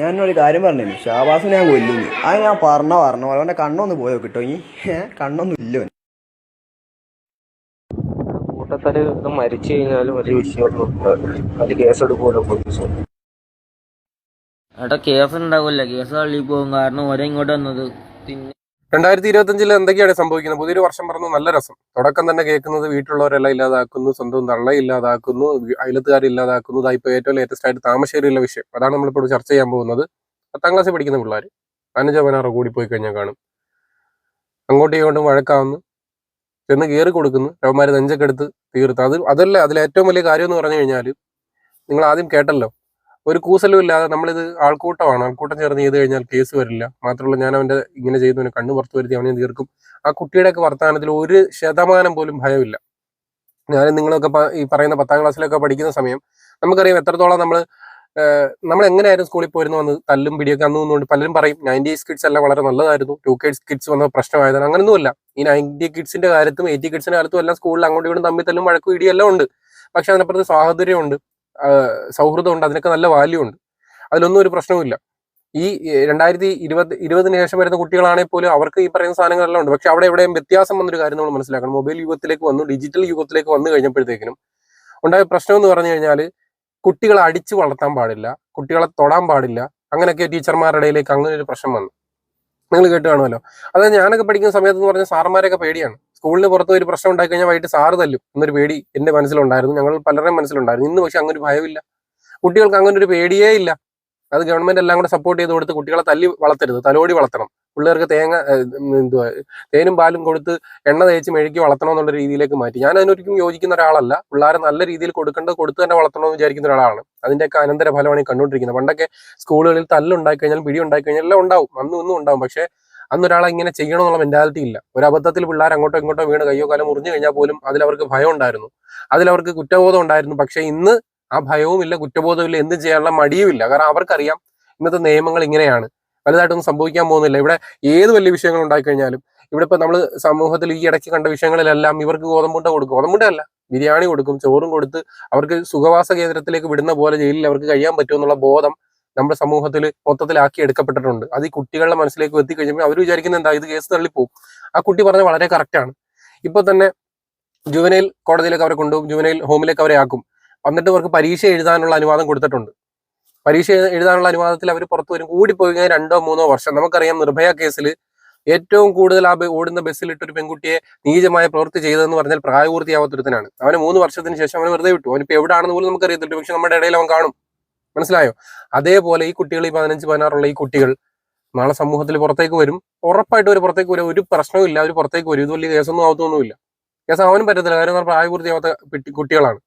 ഞാൻ ഒരു കാര്യം പറഞ്ഞു ഷാബാസിനെ ഞാൻ കൊല്ലുന്നു. അത് ഞാൻ പറഞ്ഞ പറഞ്ഞ പോലെ അവന്റെ കണ്ണൊന്ന് പോയോ കിട്ടോ ഇനി. കണ്ണൊന്നും ഇല്ല കൂട്ടത്തൽ ഇത് മരിച്ചു കഴിഞ്ഞാലും വലിയ വിഷയമൊന്നും അത് കേസെടുക്കുമല്ലോ പോലീസ് എടാ കേസ് ഉണ്ടാവില്ല കേസ് തള്ളി പോകും. കാരണം ഒരേ ഇങ്ങോട്ട് വന്നത് പിന്നെ രണ്ടായിരത്തി ഇരുപത്തഞ്ചിൽ എന്തൊക്കെയാണ് സംഭവിക്കുന്നത്? പുതിയൊരു വർഷം പറഞ്ഞു നല്ല രസം. തുടക്കം തന്നെ കേൾക്കുന്നത് വീട്ടിലുള്ളവരെല്ലാം ഇല്ലാതാക്കുന്നു സ്വന്തം തള്ള ഇല്ലാതാക്കുന്നു. അയലത്തുകാർ ഇല്ലാതാക്കുന്നു ഇതായിപ്പോ ഏറ്റവും ലേറ്റസ്റ്റ് ആയിട്ട് താമശ്ശേരിയുള്ള വിഷയം. അതാണ് നമ്മളിപ്പോൾ ചർച്ച ചെയ്യാൻ പോകുന്നത്. പത്താം ക്ലാസ്സിൽ പഠിക്കുന്ന പിള്ളേർ പതിനഞ്ചോ പതിനാറോ കൂടി പോയി കഴിഞ്ഞാൽ കാണും. അങ്ങോട്ടും ഇങ്ങോട്ടും വഴക്കാവുന്നു. ചെന്ന് കയറി കൊടുക്കുന്നു. രവന്മാർ നെഞ്ചൊക്കെ എടുത്ത് തീർത്ത്. അത് അതല്ല അതിൽ ഏറ്റവും വലിയ കാര്യം എന്ന് പറഞ്ഞു കഴിഞ്ഞാൽ നിങ്ങൾ ആദ്യം കേട്ടല്ലോ. ഒരു കൂസലും ഇല്ലാതെ നമ്മളിത് ആൾക്കൂട്ടമാണ്. ആൾക്കൂട്ടം ചേർന്ന് ചെയ്ത് കഴിഞ്ഞാൽ കേസ് വരില്ല. മാത്രമല്ല ഞാൻ അവന്റെ ഇങ്ങനെ ചെയ്തു ചെയ്തവന് കണ്ണു പുറത്തു വരുത്തി അവനെ തീർക്കും? ആ കുട്ടിയുടെയൊക്കെ വർത്തമാനത്തിൽ ഒരു ശതമാനം പോലും ഭയമില്ല. ഞാൻ നിങ്ങളൊക്കെ ഈ പറയുന്ന പത്താം ക്ലാസ്സിലൊക്കെ പഠിക്കുന്ന സമയം നമുക്കറിയാം എത്രത്തോളം നമ്മൾ നമ്മൾ എങ്ങനെയായിരുന്നു സ്കൂളിൽ പോയിരുന്നു വന്ന് തല്ലും പിടിയൊക്കെ അന്ന് നിന്നുകൊണ്ട് പലരും പറയും നയന്റി കിഡ്സ് എല്ലാം വളരെ നല്ലതായിരുന്നു. ടു കിഡ്സ് കിഡ്സ് വന്ന പ്രശ്നമായതാണ്. അങ്ങനൊന്നുമില്ല. ഈ നയന്റി കിഡ്സിന്റെ കാര്യത്തും എയ്റ്റി കിഡ്സിന്റെ കാലത്തും എല്ലാം സ്കൂളിൽ അങ്ങോട്ടും ഇങ്ങോട്ടും തമ്മിൽ തല്ലും വഴക്കും ഇടിയെല്ലാം ഉണ്ട്. പക്ഷെ അതിനപ്പുറത്ത് സാഹോദര്യമുണ്ട് സൗഹൃദമുണ്ട് അതിനൊക്കെ നല്ല വാല്യൂ ഉണ്ട്. അതിലൊന്നും ഒരു പ്രശ്നവുമില്ല. ഈ രണ്ടായിരത്തി ഇരുപത് ഇരുപതിന് ശേഷം വരുന്ന കുട്ടികളാണെങ്കിൽ പോലും അവർക്ക് ഈ പറയുന്ന സാധനങ്ങളെല്ലാം ഉണ്ട്. പക്ഷെ അവിടെ എവിടെയും വ്യത്യാസം വന്നൊരു കാര്യം നമ്മൾ മനസ്സിലാക്കണം. മൊബൈൽ യുഗത്തിലേക്ക് വന്നു ഡിജിറ്റൽ യുഗത്തിലേക്ക് വന്നു കഴിഞ്ഞപ്പോഴത്തേക്കിനും ഉണ്ടായ പ്രശ്നം എന്ന് പറഞ്ഞു കഴിഞ്ഞാൽ കുട്ടികളെ അടിച്ചു വളർത്താൻ പാടില്ല കുട്ടികളെ തൊടാൻ പാടില്ല അങ്ങനെയൊക്കെ ടീച്ചർമാരുടെ ഇടയിലേക്ക് അങ്ങനെ ഒരു പ്രശ്നം വന്നു. നിങ്ങൾ കേട്ട് കാണുമല്ലോ. അതായത് ഞാനൊക്കെ പഠിക്കുന്ന സമയത്ത് എന്ന് പറഞ്ഞാൽ സാറന്മാരൊക്കെ പേടിയാണ്. സ്കൂളിന് പുറത്ത് ഒരു പ്രശ്നം ഉണ്ടായി കഴിഞ്ഞാൽ വൈകിട്ട് സാറ് തല്ലും. എന്നൊരു പേടി എന്റെ മനസ്സിലുണ്ടായിരുന്നു. ഞങ്ങൾ പലരുടെയും മനസ്സിലുണ്ടായിരുന്നു. ഇന്ന് പക്ഷെ അങ്ങനെ ഒരു ഭയമില്ല കുട്ടികൾക്ക് അങ്ങനെ ഒരു പേടിയേ ഇല്ല. അത് ഗവൺമെന്റ് എല്ലാം കൂടെ സപ്പോർട്ട് ചെയ്ത് കൊടുത്ത് കുട്ടികളെ തല്ലി വളർത്തരുത്. തലോടി വളർത്തണം. പിള്ളേർക്ക് തേങ്ങ എന്തുവാ തേനും പാലും കൊടുത്ത് എണ്ണ തേച്ച് മെഴുകി വളർത്തണം എന്നുള്ള രീതിയിലേക്ക് മാറ്റി. ഞാൻ അതിനൊരിക്കലും യോജിക്കുന്ന ഒരാളല്ല. പിള്ളേരെ നല്ല രീതിയിൽ കൊടുക്കേണ്ടത് കൊടുത്ത് തന്നെ വളർത്തണം എന്ന് വിചാരിക്കുന്ന ഒരാളാണ്. അതിന്റെയൊക്കെ അനന്തര ഫലമാണ് ഈ കണ്ടുകൊണ്ടിരിക്കുന്നത്. പണ്ടൊക്കെ സ്കൂളുകളിൽ തല്ലുണ്ടായി കഴിഞ്ഞാൽ പിടി ഉണ്ടായി കഴിഞ്ഞാൽ എല്ലാം ഉണ്ടാവും. അന്നും ഇന്നും ഉണ്ടാവും. പക്ഷേ അന്ന് ഒരാളെ ഇങ്ങനെ ചെയ്യണമെന്നുള്ള മെന്റാലിറ്റി ഇല്ല. ഒരു അബദ്ധത്തിൽ പിള്ളേർ അങ്ങോട്ടോ ഇങ്ങോട്ടോ വീണ് കയ്യോ കാലം മുറിഞ്ഞു കഴിഞ്ഞാൽ പോലും അതിൽ അവർക്ക് ഭയം ഉണ്ടായിരുന്നു. അതിൽ അവർക്ക് കുറ്റബോധം ഉണ്ടായിരുന്നു. പക്ഷേ ഇന്ന് ആ ഭയവുമില്ല ഇല്ല കുറ്റബോധവും ഇല്ല എന്തും ചെയ്യാനുള്ള മടിയുമില്ല കാരണം അവർക്കറിയാം ഇന്നത്തെ നിയമങ്ങൾ ഇങ്ങനെയാണ്. വലുതായിട്ടൊന്നും സംഭവിക്കാൻ പോകുന്നില്ല. ഇവിടെ ഏത് വലിയ വിഷയങ്ങൾ ഉണ്ടായിക്കഴിഞ്ഞാലും ഇവിടെ ഇപ്പൊ നമ്മൾ സമൂഹത്തിൽ ഈ ഇടയ്ക്ക് കണ്ട വിഷയങ്ങളിലെല്ലാം ഇവർക്ക് ഗോതമ്പുണ്ട കൊടുക്കും. ഗോതമ്പുണ്ട അല്ല ബിരിയാണി കൊടുക്കും ചോറും കൊടുത്ത് അവർക്ക് സുഖവാസ കേന്ദ്രത്തിലേക്ക് വിടുന്ന പോലെ ജയിലിൽ അവർക്ക് കഴിയാൻ പറ്റുമെന്നുള്ള ബോധം നമ്മുടെ സമൂഹത്തിൽ മൊത്തത്തിലാക്കി എടുക്കപ്പെട്ടിട്ടുണ്ട്. അത് ഈ കുട്ടികളുടെ മനസ്സിലേക്ക് എത്തിക്കഴിഞ്ഞപ്പോൾ അവർ വിചാരിക്കുന്നത് എന്താ? ഇത് കേസ് തള്ളിപ്പോവും ആ കുട്ടി പറഞ്ഞത് വളരെ കറക്റ്റാണ് ഇപ്പൊ തന്നെ ജുവനൈൽ കോടതിയിലേക്ക് അവരെ കൊണ്ടുപോകും ജുവനൈൽ ഹോമിലേക്ക് അവരെ ആക്കും. എന്നിട്ട് അവർക്ക് പരീക്ഷ എഴുതാനുള്ള അനുവാദം കൊടുത്തിട്ടുണ്ട്. പരീക്ഷ എഴുതാനുള്ള അനുവാദത്തിൽ അവർ പുറത്തു വരും. കൂടിപ്പോയി കഴിഞ്ഞാൽ രണ്ടോ മൂന്നോ വർഷം. നമുക്കറിയാം നിർഭയ കേസിൽ ഏറ്റവും കൂടുതൽ ആ ഓടുന്ന ബസ്സിലിട്ട് ഒരു പെൺകുട്ടിയെ നീചമായ പ്രവൃത്തി ചെയ്തതെന്ന് പറഞ്ഞാൽ പ്രായപൂർത്തിയാവാത്തൊരുത്തനാണ്. അവന് മൂന്ന് വർഷത്തിന് ശേഷം അവന് വെറുതെ വിട്ടു. അവനിപ്പോ എവിടെയാണെന്ന് പോലും നമുക്കറിയത്തില്ല. പക്ഷെ നമ്മുടെ ഇടയിൽ അവൻ കാണും. മനസ്സിലായോ? അതേപോലെ ഈ കുട്ടികൾ ഈ പതിനഞ്ച് പതിനാറുള്ള ഈ കുട്ടികൾ നാളെ സമൂഹത്തിൽ പുറത്തേക്ക് വരും. ഉറപ്പായിട്ട് ഒരു പുറത്തേക്ക് വരും. ഒരു പ്രശ്നവും ഇല്ല. അവർ പുറത്തേക്ക് വരും. ഇത് വലിയ കേസൊന്നും ആവത്തൊന്നുമില്ല. കേസ് അവനും പറ്റത്തില്ല. കാര്യം പ്രായപൂർത്തിയാവാത്ത കുട്ടികളാണ്.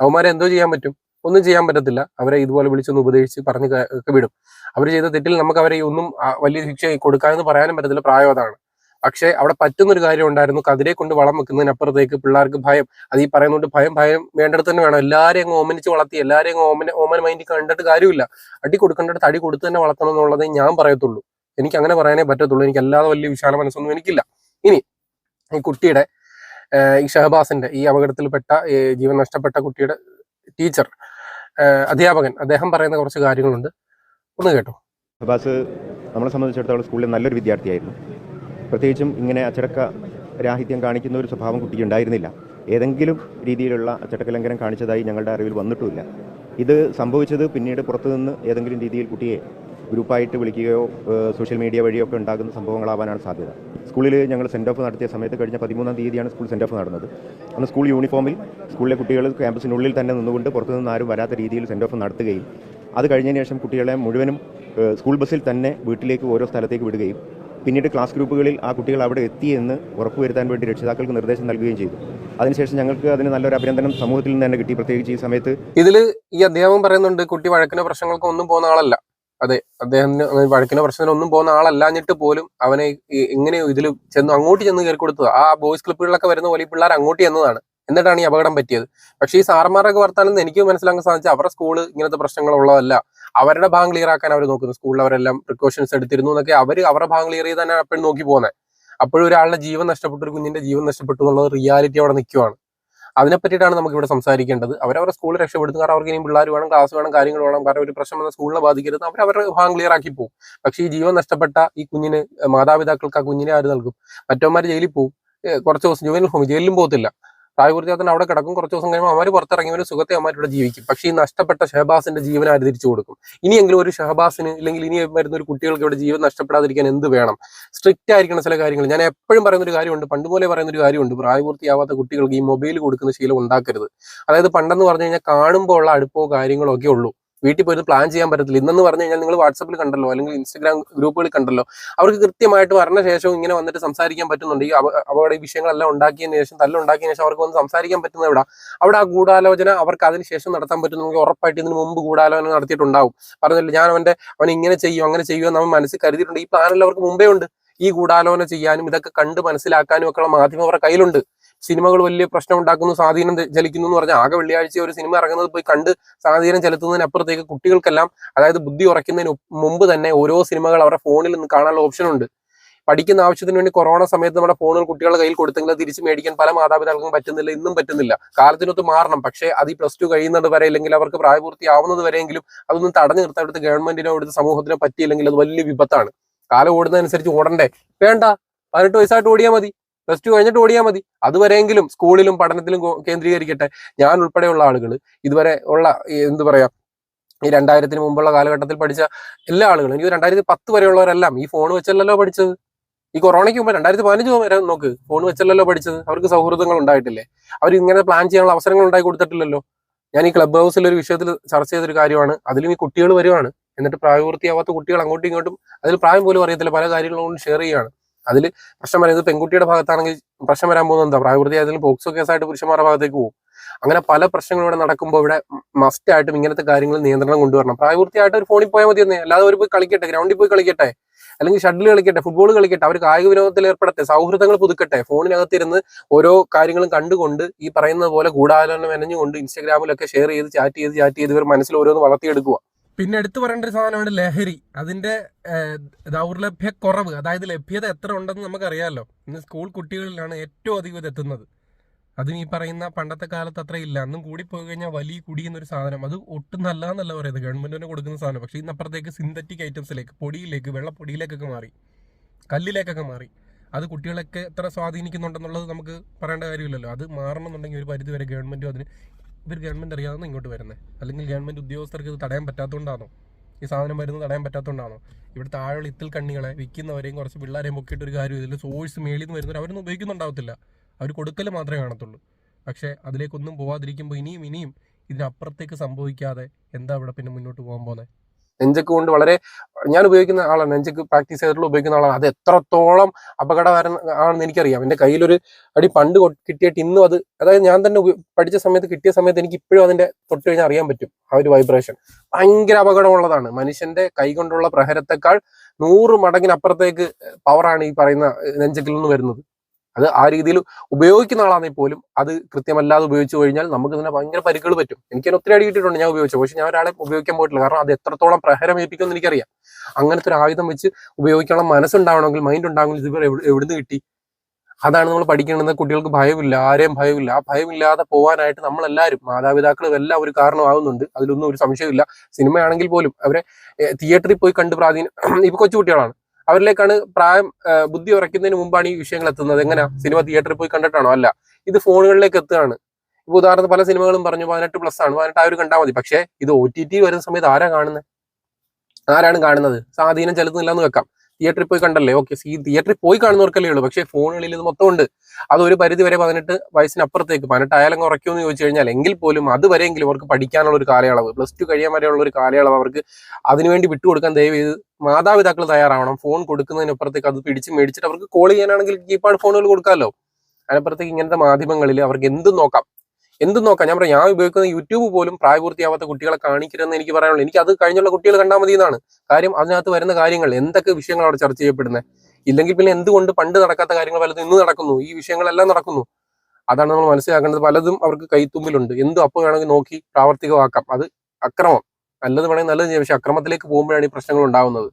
അവന്മാരെ എന്തോ ചെയ്യാൻ പറ്റും? ഒന്നും ചെയ്യാൻ പറ്റത്തില്ല. അവരെ ഇതുപോലെ വിളിച്ചൊന്ന് ഉപദേശിച്ച് പറഞ്ഞ് വിടും. അവർ ചെയ്ത തെറ്റിൽ നമുക്ക് അവരെ ഒന്നും വലിയ ശിക്ഷ കൊടുക്കാമെന്ന് പറയാനും പറ്റത്തില്ല. പ്രായം അതാണ്. പക്ഷേ അവിടെ പറ്റുന്നൊരു കാര്യം ഉണ്ടായിരുന്നു. കതിരെ കൊണ്ട് വളം വെക്കുന്നതിനപ്പുറത്തേക്ക് പിള്ളേർക്ക് ഭയം അത് ഈ പറയുന്നോണ്ട് ഭയം ഭയം വേണ്ടിടത്ത് തന്നെ വേണം. എല്ലാവരെയും അങ്ങ് ഓമനിച്ച് വളർത്തി എല്ലാവരെയും അങ്ങ് ഓമന ഓമന മൈൻഡിൽ കണ്ടിട്ട് കാര്യമില്ല. അടി കൊടുക്കേണ്ടടുത്ത് അടി കൊടുത്ത് തന്നെ വളർത്തണം എന്നുള്ളതേ ഞാൻ പറയത്തുള്ളൂ. എനിക്ക് അങ്ങനെ പറയാനേ പറ്റത്തുള്ളൂ. എനിക്ക് അല്ലാതെ വലിയ വിശാല മനസ്സൊന്നും എനിക്കില്ല. ഇനി ഈ കുട്ടിയുടെ ഈ ഷഹബാസിന്റെ ഈ അപകടത്തിൽപ്പെട്ട ജീവൻ നഷ്ടപ്പെട്ട കുട്ടിയുടെ ടീച്ചർ അധ്യാപകൻ അദ്ദേഹം പറയുന്ന കുറച്ച് കാര്യങ്ങളുണ്ട്. ഒന്ന് കേട്ടോ. ഷഹബാസ് നമ്മളെ സംബന്ധിച്ചിടത്തോളം സ്കൂളിൽ നല്ലൊരു വിദ്യാർത്ഥിയായിരുന്നു. പ്രത്യേകിച്ചും ഇങ്ങനെ അച്ചടക്ക രാഹിത്യം കാണിക്കുന്ന ഒരു സ്വഭാവം കുട്ടിക്ക് ഉണ്ടായിരുന്നില്ല ഏതെങ്കിലും രീതിയിലുള്ള അച്ചടക്ക ലംഘനം കാണിച്ചതായി ഞങ്ങളുടെ അറിവിൽ വന്നിട്ടുമില്ല. ഇത് സംഭവിച്ചത് പിന്നീട് പുറത്തുനിന്ന് ഏതെങ്കിലും രീതിയിൽ കുട്ടിയെ ഗ്രൂപ്പായിട്ട് വിളിക്കുകയോ സോഷ്യൽ മീഡിയ വഴിയോ ഒക്കെ ഉണ്ടാകുന്ന സംഭവങ്ങളാവാനാണ് സാധ്യത. സ്കൂളിൽ ഞങ്ങൾ സെൻഡ് ഓഫ് നടത്തിയ സമയത്ത് കഴിഞ്ഞ പതിമൂന്നാം തീയതിയാണ് സ്കൂൾ സെൻഡ് ഓഫ് നടന്നത്. അന്ന് സ്കൂൾ യൂണിഫോമിൽ സ്കൂളിലെ കുട്ടികൾ ക്യാമ്പസിനുള്ളിൽ തന്നെ നിന്നുകൊണ്ട് പുറത്തുനിന്ന് ആരും വരാത്ത രീതിയിൽ സെൻഡ് ഓഫ് നടത്തുകയും അത് കഴിഞ്ഞതിന് ശേഷം കുട്ടികളെ മുഴുവനും സ്കൂൾ ബസ്സിൽ തന്നെ വീട്ടിലേക്ക് ഓരോ സ്ഥലത്തേക്ക് വിടുകയും പിന്നീട് ക്ലാസ് ഗ്രൂപ്പുകളിൽ ആ കുട്ടികൾ അവിടെ എത്തിയെന്ന് ഉറപ്പുവരുത്താൻ വേണ്ടി രക്ഷിതാക്കൾക്ക് നിർദ്ദേശം നൽകുകയും ചെയ്തു. അതിനുശേഷം ഞങ്ങൾക്ക് അതിന് നല്ലൊരു അഭിനന്ദനം സമൂഹത്തിൽ നിന്ന് തന്നെ കിട്ടി. പ്രത്യേകിച്ച് ഈ സമയത്ത് ഇതിൽ ഈ അദ്ദേഹം പറയുന്നുണ്ട് കുട്ടി വഴക്കിനോ പ്രശ്നങ്ങൾക്കോ ഒന്നും പോകുന്ന ആളല്ല. അതെ അദ്ദേഹം വഴക്കിനോ പ്രശ്നത്തിനോ ഒന്നും പോകുന്ന ആളല്ലാഞ്ഞിട്ട് പോലും അവനെ എങ്ങനെയോ എങ്ങനെ ഇതിൽ ചെന്ന് അങ്ങോട്ട് ചെന്ന് കയറി കൊടുത്തത്. ആ ബോയ്സ് ക്ലബ്ബുകളിലൊക്കെ വരുന്ന പോലെ പിള്ളേർ അങ്ങോട്ട് ചെന്നതാണ്. എന്നിട്ടാണ് ഈ അപകടം പറ്റിയത്. പക്ഷേ ഈ സാറന്മാരൊക്കെ വർത്താനം എനിക്ക് മനസ്സിലാക്കാൻ സാധിച്ചത് അവരുടെ സ്കൂൾ ഇങ്ങനത്തെ പ്രശ്നങ്ങൾ ഉള്ളതല്ല അവരുടെ ഭാഗം ക്ലിയർ ആക്കാൻ അവർ നോക്കുന്നു. സ്കൂളിൽ അവരെല്ലാം പ്രിക്കോഷൻസ് എടുത്തിരുന്നു എന്നൊക്കെ അവർ അവരുടെ ഭാഗം ക്ലിയർ ചെയ്ത് തന്നെ നോക്കി പോകുന്നത് അപ്പോഴും ഒരാളുടെ ജീവൻ നഷ്ടപ്പെട്ടു ഒരു കുഞ്ഞിന്റെ ജീവൻ നഷ്ടപ്പെട്ടു എന്നുള്ളത് റിയാലിറ്റി അവിടെ നിൽക്കുവാണ് അതിനെ പറ്റിയിട്ടാണ് നമുക്ക് ഇവിടെ സംസാരിക്കേണ്ടത്. അവരവരുടെ സ്കൂൾ രക്ഷപ്പെടുത്തും. കാരണം അവർക്ക് ഇനി പിള്ളേർ വേണം ക്ലാസ് വേണം കാര്യങ്ങൾ വേണം. കാരണം ഒരു പ്രശ്നം വന്ന സ്കൂളിനെ ബാധിക്കരുത്. അവർ അവരുടെ ഭാഗം ക്ലിയർ ആക്കി പോകും. പക്ഷേ ഈ ജീവൻ നഷ്ടപ്പെട്ട ഈ കുഞ്ഞിന് മാതാപിതാക്കൾക്ക് ആ കുഞ്ഞിനെ ആര് നൽകും? മറ്റവന്മാർ ജയിലിൽ പോകും കുറച്ച് ദിവസം ജോലി ജയിലിലും പോകത്തില്ല. പ്രായപൂർത്തിയാത്തിന് അവിടെ കിടക്കും. കുറച്ച് ദിവസം കഴിയുമ്പോൾ പുറത്തിറങ്ങി പുറത്തിറങ്ങിയവരും സുഖത്തെ അമ്മമാർ ഇവിടെ ജീവിക്കും. പക്ഷേ ഈ നഷ്ടപ്പെട്ട ഷഹബാസിന്റെ ജീവൻ ആര് തിരിച്ചു കൊടുക്കും? ഇനിയെങ്കിലും ഒരു ഷഹബാസിന് ഇല്ലെങ്കിൽ ഇനി വരുന്ന ഒരു കുട്ടികൾക്ക് ഇവിടെ ജീവൻ നഷ്ടപ്പെടാതിരിക്കാൻ എന്ത് വേണം? സ്ട്രിക്റ്റ് ആയിരിക്കണം ചില കാര്യങ്ങൾ. ഞാൻ എപ്പോഴും പറയുന്ന ഒരു കാര്യമുണ്ട്. പണ്ട് പോലെ പറയുന്ന ഒരു കാര്യമുണ്ട്. പ്രായപൂർത്തിയാവാത്ത കുട്ടികൾക്ക് ഈ മൊബൈൽ കൊടുക്കുന്ന ശീലം ഉണ്ടാക്കരുത്. അതായത് പണ്ടെന്ന് പറഞ്ഞു കഴിഞ്ഞാൽ കാണുമ്പോൾ ഉള്ള അടുപ്പോ കാര്യങ്ങളോ ഒക്കെ ഉള്ളൂ. വീട്ടിൽ പോയി പ്ലാൻ ചെയ്യാൻ പറ്റത്തില്ല. ഇന്നെന്ന് പറഞ്ഞു കഴിഞ്ഞാൽ നിങ്ങൾ വാട്സപ്പിൽ കണ്ടല്ലോ അല്ലെങ്കിൽ ഇൻസ്റ്റാഗ്രാം ഗ്രൂപ്പുകളിൽ കണ്ടല്ലോ. അവർക്ക് കൃത്യമായിട്ട് പറഞ്ഞ ശേഷം ഇങ്ങനെ വന്നിട്ട് സംസാരിക്കാൻ പറ്റുന്നുണ്ട്. ഈ ഈ വിഷയങ്ങളെല്ലാം ഉണ്ടാക്കിയതിന് ശേഷം തല്ലുണ്ടാക്കിയതിന് ശേഷം അവർക്ക് വന്ന് സംസാരിക്കാൻ പറ്റുന്ന എവിടെ? അവിടെ ആ ഗൂഢാലോചന അവർക്ക് അതിന് ശേഷം നടത്താൻ പറ്റുന്നെങ്കിൽ ഉറപ്പായിട്ട് ഇതിന് മുമ്പ് ഗൂഢാലോചന നടത്തിയിട്ടുണ്ടാവും. പറഞ്ഞില്ല ഞാൻ അവന്റെ അവൻ ഇങ്ങനെ ചെയ്യും അങ്ങനെ ചെയ്യുമോ എന്ന് അവൻ മനസ്സിൽ കരുതിയിട്ടുണ്ട്. ഈ പ്ലാനെല്ലാം അവർക്ക് മുമ്പേ ഉണ്ട്. ഈ ഗൂഢാലോചന ചെയ്യാനും ഇതൊക്കെ കണ്ട് മനസ്സിലാക്കാനും ഒക്കെ ഉള്ള മാധ്യമം അവരുടെ കയ്യിലുണ്ട്. സിനിമകൾ വലിയ പ്രശ്നം ഉണ്ടാക്കുന്നു സ്വാധീനം ചലിക്കുന്നു എന്ന് പറഞ്ഞാൽ ആകെ വെള്ളിയാഴ്ച ഒരു സിനിമ ഇറങ്ങുന്നത് പോയി കണ്ട് സ്വാധീനം ചെലുത്തുന്നതിനപ്പുറത്തേക്ക് കുട്ടികൾക്കെല്ലാം അതായത് ബുദ്ധി ഉറയ്ക്കുന്നതിന് മുമ്പ് തന്നെ ഓരോ സിനിമകൾ അവരുടെ ഫോണിൽ നിന്ന് കാണാനുള്ള ഓപ്ഷൻ ഉണ്ട്. പഠിക്കുന്ന ആവശ്യത്തിന് വേണ്ടി കൊറോണ സമയത്ത് നമ്മുടെ ഫോണുകൾ കുട്ടികളുടെ കയ്യിൽ കൊടുത്തെങ്കിൽ തിരിച്ച് മേടിക്കാൻ പല മാതാപിതാക്കൾക്കും പറ്റുന്നില്ല ഇന്നും പറ്റുന്നില്ല. കാലത്തിനൊത്ത് മാറണം പക്ഷേ അത് ഈ പ്ലസ് ടു കഴിയുന്നത് വരെ അല്ലെങ്കിൽ അവർക്ക് പ്രായപൂർത്തിയാവുന്നത് വരെയെങ്കിലും അതൊന്നും തടഞ്ഞു നിർത്താൻ ഗവൺമെന്റിനോ ഇവിടുത്തെ സമൂഹത്തിനോ പറ്റിയില്ലെങ്കിൽ അത് വലിയ വിപത്താണ്. കാലം ഓടുന്നതനുസരിച്ച് ഓടണ്ടേ? വേണ്ട. പതിനെട്ട് വയസ്സായിട്ട് ഓടിയാൽ മതി. പ്ലസ് ടു കഴിഞ്ഞിട്ട് ഓടിയാൽ മതി. അതുവരെയെങ്കിലും സ്കൂളിലും പഠനത്തിലും കേന്ദ്രീകരിക്കട്ടെ. ഞാൻ ഉൾപ്പെടെയുള്ള ആളുകൾ ഇതുവരെ ഉള്ള എന്ത് പറയാ ഈ രണ്ടായിരത്തിന് മുമ്പുള്ള കാലഘട്ടത്തിൽ പഠിച്ച എല്ലാ ആളുകളും എനിക്ക് രണ്ടായിരത്തി പത്ത് വരെയുള്ളവരെല്ലാം ഈ ഫോൺ വെച്ചല്ലല്ലോ പഠിച്ചത്? ഈ കൊറോണയ്ക്ക് മുമ്പ് രണ്ടായിരത്തി പതിനഞ്ച് വരെ നോക്ക് ഫോൺ വെച്ചല്ലല്ലോ പഠിച്ചത്. അവർക്ക് സൗഹൃദങ്ങൾ ഉണ്ടായിട്ടില്ലേ? അവർ ഇങ്ങനെ പ്ലാൻ ചെയ്യാനുള്ള അവസരങ്ങൾ ഉണ്ടായി കൊടുത്തിട്ടില്ലല്ലോ? ഞാൻ ഈ ക്ലബ് ഹൗസിൽ ഒരു വിഷയത്തിൽ ചർച്ച ചെയ്തൊരു കാര്യമാണ്. അതിലും ഈ കുട്ടികൾ വരുവാണ്. എന്നിട്ട് പ്രായപൂർത്തിയാവാത്ത കുട്ടികൾ അങ്ങോട്ടും ഇങ്ങോട്ടും അതിൽ പ്രായം പോലും അറിയത്തില്ല. പല കാര്യങ്ങളും ഷെയർ ചെയ്യുകയാണ് അതിൽ പ്രശ്നം പറയുന്നത് പെൺകുട്ടിയുടെ ഭാഗത്താണെങ്കിൽ പ്രശ്നം വരാൻ പോകുന്നത് എന്താ? പ്രായപൂർത്തിയായതിലും പോക്സോ കേസായിട്ട് പുരുഷന്മാരുടെ ഭാഗത്തേക്ക് പോകും. അങ്ങനെ പല പ്രശ്നങ്ങളും ഇവിടെ നടക്കുമ്പോൾ ഇവിടെ മസ്റ്റ് ആയിട്ടും ഇങ്ങനത്തെ കാര്യങ്ങൾ നിയന്ത്രണം കൊണ്ടുവരണം. പ്രായപൂർത്തിയായിട്ട് ഒരു ഫോണിൽ പോയാൽ മതി എന്നേ അല്ലാതെ ഒരു പോയി കളിക്കട്ടെ ഗ്രൗണ്ടിൽ പോയി കളിക്കട്ടെ അല്ലെങ്കിൽ ഷട്ടിൽ കളിക്കട്ടെ ഫുട്ബോൾ കളിക്കട്ടെ അവർ കായിക വിനോദത്തിൽ ഏർപ്പെടട്ടെ സൗഹൃദങ്ങൾ പുതുക്കട്ടെ ഫോണിനകത്തിരുന്ന് ഓരോ കാര്യങ്ങളും കണ്ടുകൊണ്ട് ഈ പറയുന്ന പോലെ ഗൂഢാലോചന മെനഞ്ഞുകൊണ്ട് ഇൻസ്റ്റാഗ്രാമിലൊക്കെ ഷെയർ ചെയ്ത് ചാറ്റ് ചെയ്ത് ചാറ്റ് ചെയ്ത് ഇവർ മനസ്സിൽ ഓരോന്ന് വളർത്തിയെടുക്കുക പിന്നെ എടുത്തു പറയേണ്ട ഒരു സാധനമാണ് ലഹരി. അതിന്റെ ദൗർലഭ്യ കുറവ് അതായത് ലഭ്യത എത്ര ഉണ്ടെന്ന് നമുക്കറിയാമല്ലോ ഇന്ന് സ്കൂൾ കുട്ടികളിലാണ് ഏറ്റവും അധികം ഇത് എത്തുന്നത്. അതും ഈ പറയുന്ന പണ്ടത്തെ കാലത്ത് അത്ര ഇല്ല. അന്നും കൂടി പോയി കഴിഞ്ഞാൽ വലിയ കുടി എന്നൊരു സാധനം. അത് ഒട്ടും നല്ല എന്നല്ല പറയുന്നത് ഗവൺമെന്റിന് കൊടുക്കുന്ന സാധനം. പക്ഷേ ഇന്നപ്പുറത്തേക്ക് സിന്തറ്റിക് ഐറ്റംസിലേക്ക് പൊടിയിലേക്ക് വെള്ളപ്പൊടിയിലേക്കൊക്കെ മാറി. കല്ലിലേക്കൊക്കെ മാറി. അത് കുട്ടികളൊക്കെ എത്ര സ്വാധീനിക്കുന്നുണ്ടെന്നുള്ളത് നമുക്ക് പറയേണ്ട കാര്യമില്ലല്ലോ. അത് മാറണമെന്നുണ്ടെങ്കിൽ ഒരു പരിധിവരെ ഗവൺമെന്റും അതിന് ഇവർ ഗവൺമെന്റ് അറിയാതെ ഇങ്ങോട്ട് വരുന്നത് അല്ലെങ്കിൽ ഗവൺമെന്റ് ഉദ്യോഗസ്ഥർക്ക് ഇത് തടയാൻ പറ്റാത്തതുകൊണ്ടാണോ ഈ സാധനം വരുന്നത് തടയാൻ പറ്റാത്തതുകൊണ്ടാണോ ഇവിടെ താഴെ ഇത്തിൽ കണ്ണികളെ വിൽക്കുന്നവരെയും കുറച്ച് പിള്ളേരെയും പൊക്കിയിട്ട് ഒരു കാര്യം ഇതിൽ സോഴ്സ് മേളിൽ നിന്ന് വരുന്നവർ അവരൊന്നും ഉപയോഗിക്കുന്നുണ്ടാവത്തില്ല. അവർ കൊടുക്കൽ മാത്രമേ കാണത്തുള്ളൂ. പക്ഷേ അതിലേക്കൊന്നും പോവാതിരിക്കുമ്പോൾ ഇനിയും ഇനിയും ഇതിനപ്പുറത്തേക്ക് സംഭവിക്കാതെ എന്താ ഇവിടെ പിന്നെ മുന്നോട്ട് പോകാൻ പോകുന്നത് നെഞ്ചക്ക് കൊണ്ട് വളരെ ഞാൻ ഉപയോഗിക്കുന്ന ആളാണ് നെഞ്ചക്ക് പ്രാക്ടീസ് ചെയ്തിട്ടുള്ള ഉപയോഗിക്കുന്ന ആളാണ്. അത് എത്രത്തോളം അപകടകരം ആണെന്ന് എനിക്കറിയാം. എന്റെ കയ്യിലൊരു അടി പണ്ട് കിട്ടിയിട്ട് ഇന്നും അത് അതായത് ഞാൻ തന്നെ പഠിച്ച സമയത്ത് കിട്ടിയ സമയത്ത് എനിക്ക് ഇപ്പോഴും അതിന്റെ തൊട്ട് കഴിഞ്ഞാൽ അറിയാൻ പറ്റും ആ ഒരു വൈബ്രേഷൻ. ഭയങ്കര അപകടമുള്ളതാണ്. മനുഷ്യന്റെ കൈ കൊണ്ടുള്ള പ്രഹരത്തെക്കാൾ നൂറ് മടങ്ങിനപ്പുറത്തേക്ക് പവറാണ് ഈ പറയുന്ന നെഞ്ചക്കിൽ നിന്ന് വരുന്നത്. അത് ആ രീതിയിൽ ഉപയോഗിക്കുന്ന ആളാണെങ്കിൽ പോലും അത് കൃത്യമല്ലാതെ ഉപയോഗിച്ചു കഴിഞ്ഞാൽ നമുക്ക് ഇതിനെ ഭയങ്കര പരിക്കുകൾ പറ്റും. എനിക്ക് ഒത്തിരി അടി കിട്ടിയിട്ടുണ്ട് ഞാൻ ഉപയോഗിച്ചത്. പക്ഷെ ഞാൻ ഒരാളെ ഉപയോഗിക്കാൻ പോയിട്ടില്ല. കാരണം അത് എത്രത്തോളം പ്രഹരം പ്രഹരമേൽപ്പിക്കുമെന്ന് എനിക്കറിയാം. അങ്ങനത്തെ ഒരു ആയുധം വെച്ച് ഉപയോഗിക്കാനുള്ള മനസ്സുണ്ടാവണമെങ്കിൽ മൈൻഡ് ഉണ്ടാവണമെങ്കിൽ ഇതുവരെ എവിടുന്ന് കിട്ടി? അതാണ് നമ്മൾ പഠിക്കേണ്ടത് കുട്ടികൾക്ക് ഭയമില്ല ആരെയും ഭയമില്ല. ആ ഭയമില്ലാതെ പോകാനായിട്ട് നമ്മളെല്ലാവരും മാതാപിതാക്കളും എല്ലാം ഒരു കാരണമാവുന്നുണ്ട്. അതിലൊന്നും ഒരു സംശയമില്ല സിനിമയാണെങ്കിൽ പോലും അവരെ തിയേറ്ററിൽ പോയി കണ്ട് പ്രാധീനം ഇപ്പൊ കൊച്ചുകുട്ടികളാണ്. അവരിലേക്കാണ് പ്രായം ബുദ്ധി ഉറയ്ക്കുന്നതിന് മുമ്പാണ് ഈ വിഷയങ്ങൾ എത്തുന്നത്. എങ്ങനെയാ? സിനിമ തിയേറ്ററിൽ പോയി കണ്ടിട്ടാണോ? അല്ല. ഇത് ഫോണുകളിലേക്ക് എത്തുകയാണ്. ഇപ്പൊ ഉദാഹരണത്തിന് പല സിനിമകളും പറഞ്ഞു പതിനെട്ട് പ്ലസ് ആണ്. പതിനെട്ട് ആ ഒരു കണ്ടാൽ മതി. പക്ഷേ ഇത് ഒ ടി ടി വരുന്ന സമയത്ത് ആരാ കാണുന്നത് ആരാണ് കാണുന്നത്? സ്വാധീനം ചെലുത്തുന്നില്ല എന്ന് വെക്കാം. തിയേറ്ററിൽ പോയി കണ്ടല്ലേ? ഓക്കെ ഈ തിയേറ്ററിൽ പോയി കാണുന്നവർക്കല്ലേ ഉള്ളൂ. പക്ഷേ ഫോണുകളിൽ ഇത് മൊത്തം ഉണ്ട്. അത് ഒരു പരിധി വരെ പതിനെട്ട് വയസ്സിനപ്പുറത്തേക്ക് പതിനെട്ട് ആയാലും കുറയ്ക്കുമെന്ന് ചോദിച്ചു കഴിഞ്ഞാൽ എങ്കിൽ പോലും അതുവരെയെങ്കിലും അവർക്ക് പഠിക്കാനുള്ള ഒരു കാലയളവ് പ്ലസ് ടു കഴിയാൻ വരെയുള്ള ഒരു കാലയളവ് അവർക്ക് അതിനുവേണ്ടി വിട്ടുകൊടുക്കാൻ ദയവ് ചെയ്ത് മാതാപിതാക്കൾ തയ്യാറാവണം. ഫോൺ കൊടുക്കുന്നതിനപ്പുറത്തേക്ക് അത് പിടിച്ച് മേടിച്ചിട്ട് അവർക്ക് കോൾ ചെയ്യാനാണെങ്കിൽ കീപാഡ് ഫോണുകൾ കൊടുക്കാമല്ലോ. അതിനപ്പുറത്തേക്ക് ഇങ്ങനത്തെ മാധ്യമങ്ങളിൽ അവർക്ക് എന്തും നോക്കാം. എന്തും നോക്കാം? ഞാൻ പറയാം ഞാൻ ഉപയോഗിക്കുന്ന യൂട്യൂബ് പോലും പ്രായപൂർത്തിയാവാത്ത കുട്ടികളെ കാണിക്കരുതെന്ന് എനിക്ക് പറയാനുള്ളൂ. എനിക്ക് അത് കഴിഞ്ഞുള്ള കുട്ടികൾ കണ്ടാൽ മതി എന്നാണ്. കാര്യം അതിനകത്ത് വരുന്ന കാര്യങ്ങൾ എന്തൊക്കെ വിഷയങ്ങൾ അവിടെ ചർച്ച ചെയ്യപ്പെടുന്നത് ഇല്ലെങ്കിൽ പിന്നെ എന്തുകൊണ്ട് പണ്ട് നടക്കാത്ത കാര്യങ്ങൾ പലതും ഇന്ന് നടക്കുന്നു? ഈ വിഷയങ്ങളെല്ലാം നടക്കുന്നു. അതാണ് നമ്മൾ മനസ്സിലാക്കേണ്ടത്. പലതും അവർക്ക് കൈത്തുമ്പിലുണ്ട്. എന്തും അപ്പോൾ വേണമെങ്കിൽ നോക്കി പ്രാവർത്തികമാക്കാം. അത് അക്രമം. നല്ലത് വേണമെങ്കിൽ നല്ലത് ചെയ്യാം. പക്ഷെ അക്രമത്തിലേക്ക് പോകുമ്പോഴാണ് ഈ പ്രശ്നങ്ങൾ ഉണ്ടാകുന്നത്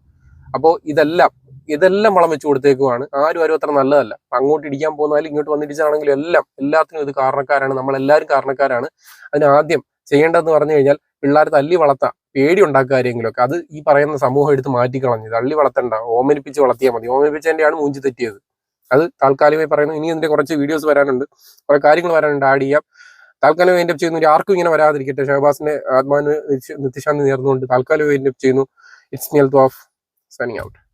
അപ്പോൾ ഇതെല്ലാം ഇതെല്ലാം വളം വെച്ച് കൊടുത്തേക്കുവാണ്. ആരും ആരും അത്ര നല്ലതല്ല. അങ്ങോട്ട് ഇടിക്കാൻ പോകുന്നാലും ഇങ്ങോട്ട് വന്നിടിച്ചാണെങ്കിലും എല്ലാം എല്ലാത്തിനും ഇത് കാരണക്കാരാണ്. നമ്മളെല്ലാവരും കാരണക്കാരാണ്. അതിന് ആദ്യം ചെയ്യേണ്ടതെന്ന് പറഞ്ഞു കഴിഞ്ഞാൽ പിള്ളേർ തല്ലി വളർത്താം. പേടി ഉണ്ടാക്കുക ആരെങ്കിലുമൊക്കെ. അത് ഈ പറയുന്ന സമൂഹം എടുത്ത് മാറ്റിക്കളഞ്ഞു. തള്ളി വളർത്തണ്ട. ഓമനിപ്പിച്ച് വളർത്തിയാൽ മതി. ഓമനിപ്പിച്ചതിന്റെയാണ് മൂഞ്ചി തെറ്റിയത്. അത് താൽക്കാലികമായി പറയുന്നു. ഇനി ഇതിന്റെ കുറച്ച് വീഡിയോസ് വരാനുണ്ട്. കുറേ കാര്യങ്ങൾ വരാനുണ്ട്. ആഡ് ചെയ്യാം. താൽക്കാലികം വേണ്ടി ചെയ്യുന്നു. ആർക്കും ഇങ്ങനെ വരാതിരിക്കട്ടെ. ഷഹബാസിന്റെ ആത്മാവിന് നിത്യശാന്തി നേർന്നുകൊണ്ട് താൽക്കാലികം വേണ്ടി ചെയ്യുന്നു. It's meal of sunning out